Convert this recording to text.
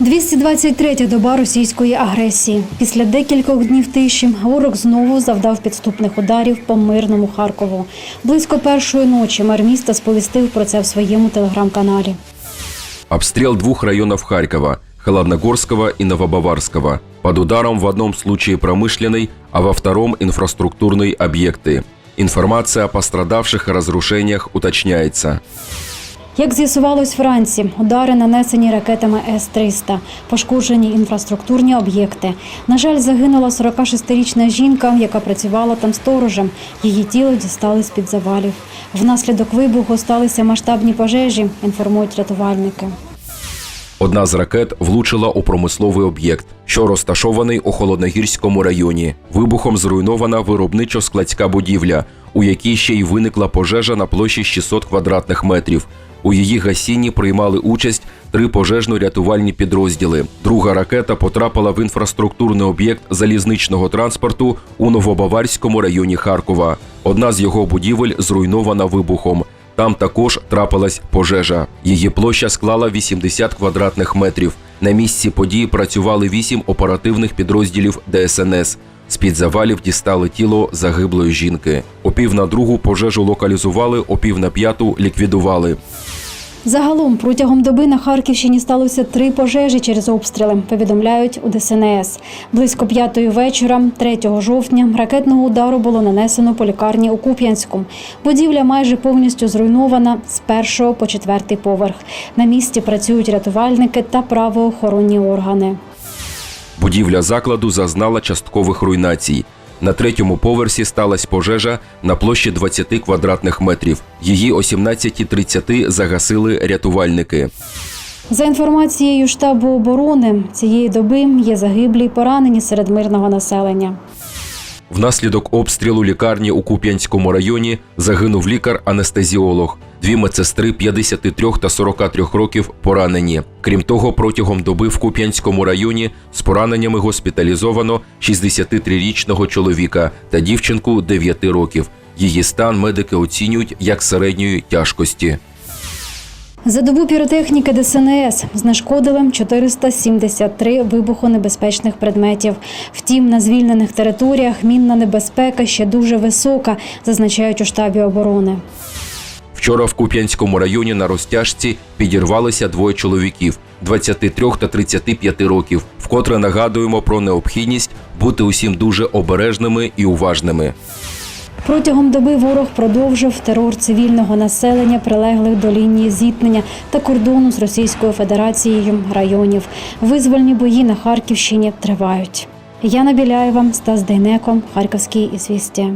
223-я доба російської агресії. Після декількох днів тиші ворог знову завдав підступних ударів по мирному Харкову. Близько першої ночі мер міста сповістив про це в своєму телеграм-каналі. Обстрел двух районов Харькова – Холодногорского и Новобаварского. Под ударом в одном случае промышленный, а во втором – инфраструктурные объекты. Информация о пострадавших и разрушениях уточняется. Як з'ясувалось вранці, удари нанесені ракетами С-300, пошкоджені інфраструктурні об'єкти. На жаль, загинула 46-річна жінка, яка працювала там сторожем. Її тіло дістали з-під завалів. Внаслідок вибуху сталися масштабні пожежі, інформують рятувальники. Одна з ракет влучила у промисловий об'єкт, що розташований у Холодногірському районі. Вибухом зруйнована виробничо-складська будівля, у якій ще й виникла пожежа на площі 600 квадратних метрів. У її гасінні приймали участь три пожежно-рятувальні підрозділи. Друга ракета потрапила в інфраструктурний об'єкт залізничного транспорту у Новобаварському районі Харкова. Одна з його будівель зруйнована вибухом. Там також трапилась пожежа. Її площа склала 80 квадратних метрів. На місці події працювали вісім оперативних підрозділів ДСНС. З-під завалів дістали тіло загиблої жінки. О пів на другу пожежу локалізували, о пів на п'яту ліквідували. Загалом протягом доби на Харківщині сталося три пожежі через обстріли. Повідомляють у ДСНС. Близько п'ятої вечора, 3 жовтня, ракетного удару було нанесено по лікарні у Куп'янську. Будівля майже повністю зруйнована з першого по четвертий поверх. На місці працюють рятувальники та правоохоронні органи. Будівля закладу зазнала часткових руйнацій. На третьому поверсі сталася пожежа на площі 20 квадратних метрів. Її о 17.30 загасили рятувальники. За інформацією штабу оборони, цієї доби є загиблі поранені серед мирного населення. Внаслідок обстрілу лікарні у Куп'янському районі загинув лікар-анестезіолог. Дві медсестри 53 та 43 років поранені. Крім того, протягом доби в Куп'янському районі з пораненнями госпіталізовано 63-річного чоловіка та дівчинку 9 років. Її стан медики оцінюють як середньої тяжкості. За добу піротехніки ДСНС знешкодили 473 вибухонебезпечних предметів. Втім, на звільнених територіях мінна небезпека ще дуже висока, зазначають у штабі оборони. Вчора в Куп'янському районі на розтяжці підірвалися двоє чоловіків 23 та 35 років. Вкотре нагадуємо про необхідність бути усім дуже обережними і уважними. Протягом доби ворог продовжив терор цивільного населення, прилеглих до лінії зіткнення та кордону з Російською Федерацією районів. Визвольні бої на Харківщині тривають. Яна Біляєва, Стас Дейнеко, Харківські ізвістія.